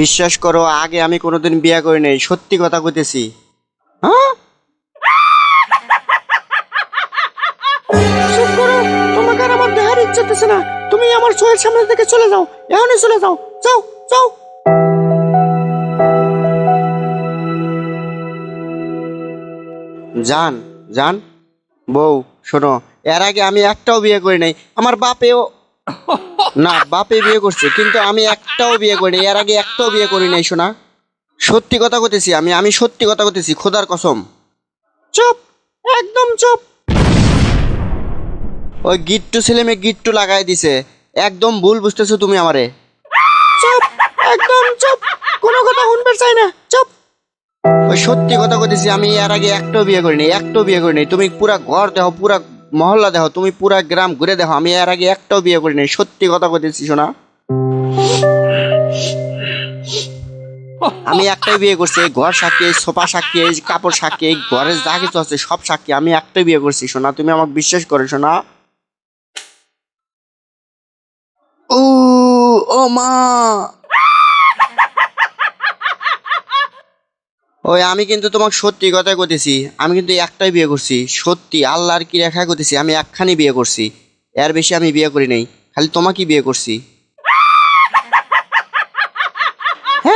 বিশ্বাস করো আগে আমি কোনোদিন বিয়ে করি নাই। সত্যি কথা কইতেছি। হ্যাঁ? চুপ করো তোমাকে আর আমার দেহার ইচ্ছে না। তুমি আমার চোখের সামনে থেকে চলে যাও এখনই চলে যাও। যাও যাও। জান জান বউ শোনো এর আগে আমি একটাও বিয়ে করি নাই। আমার বাপেও না বাপে বিয়ে করছে কিন্তু আমি একটাও বিয়ে করি নাই এর আগে একটাও বিয়ে করি নাই শোনা সত্যি কথা কইতেছি আমি আমি সত্যি কথা কইতেছি খোদার কসম। চুপ একদম চুপ। ওই গিট্টু ছেলে মেয়ে গিট্টু লাগাই দিছে একদম ভুল বুঝতেছো তুমি আমারে। চুপ একদম চুপ কোনো কথা শুনবে চাই না চুপ। ওই সত্যি কথা কইতেছি আমি এর আগে একটাও বিয়ে করিনি একটাও বিয়ে করিনি তুমি পুরা ঘর দেখো পুরা মহল্লা দেখো, তুমি পুরা গ্রাম ঘুরে দেখো, আমি এর আগে একটাও বিয়ে করিনি, সত্যি কথা কইতেছি শোনা। আমি একটাই বিয়ে করছি, এই ঘর সাক্ষী সোফা সাক্ষী, এই কাপড় সাক্ষী, এই ঘরের যা কিছু আছে সব সাক্ষী, আমি একটাই বিয়ে করছি, শোনা, তুমি আমাকে বিশ্বাস করো, শোনা। ও ও মা ওই, আমি কিন্তু তোমাকে সত্যি কথা কইতেছি, আমি কিন্তু একটাই বিয়ে করছি, সত্যি আল্লাহর কি রেখা করতেছি আমি একখানি বিয়ে করছি, এর বেশি আমি বিয়ে করি নাই, খালি তোমাকে বিয়ে করছি।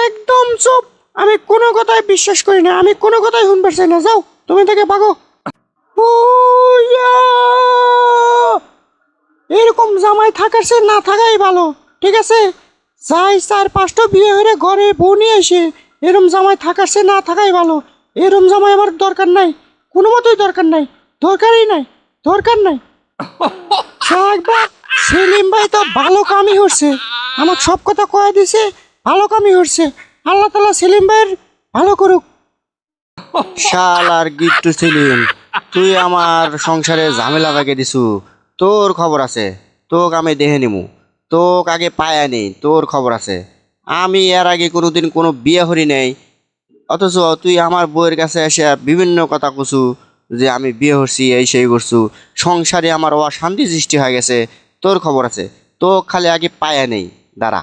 একদম চুপ, আমি কোনো কথাই বিশ্বাস করি না, আমি কোনো কথাই শুনতে চাই না, যাও, তুমি থেকে ইয়া! এরকম জামাই থাকার সে না থাকাই ভালো, ঠিক আছে? যাই চার পাঁচটা বিয়ে হয়ে ঘরে বউ নিয়ে এসে এরম জামাই থাকার সে না থাকাই ভালো। এরম জামাই আমার দরকার নাই। কোনো মতোই দরকার নাই। দরকারই নাই। দরকার নাই। সেলিম ভাই তো ভালো কামই হচ্ছে আমাকে সব কথা কয়ে দিছে, ভালো কামই হচ্ছে আল্লাহ তালা সেলিম ভাইয়ের ভালো করুক। শাল আর গিট্টু সেলিম, তুই আমার সংসারে ঝামেলা লাগিয়ে দিছু। তোর খবর আছে। তোক আমি দেহে নিমু। তোক আগে পায়া নেই তোর খবর আছে। আমি এর আগে কোনোদিন কোনো বিয়ে হরি নেই। অথচ তুই আমার বউয়ের কাছে এসে বিভিন্ন কথা কছু যে আমি বিয়ে হচ্ছি এই সেই করছু। সংসারে আমার অশান্তি সৃষ্টি হয়ে গেছে, তোর খবর আছে। তো খালি আগে পায়া নেই, দাঁড়া।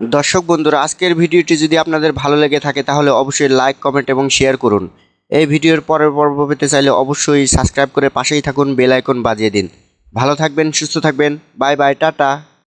দর্শক বন্ধুরা, আজকের ভিডিওটি যদি আপনাদের ভালো লেগে থাকে, তাহলে অবশ্যই লাইক, কমেন্ট এবং শেয়ার করুন। এই ভিডিওর পরের পর্ব পেতে চাইলে অবশ্যই সাবস্ক্রাইব করে পাশেই থাকুন, বেল আইকন বাজিয়ে দিন। ভালো থাকবেন, সুস্থ থাকবেন। Bye bye, tata.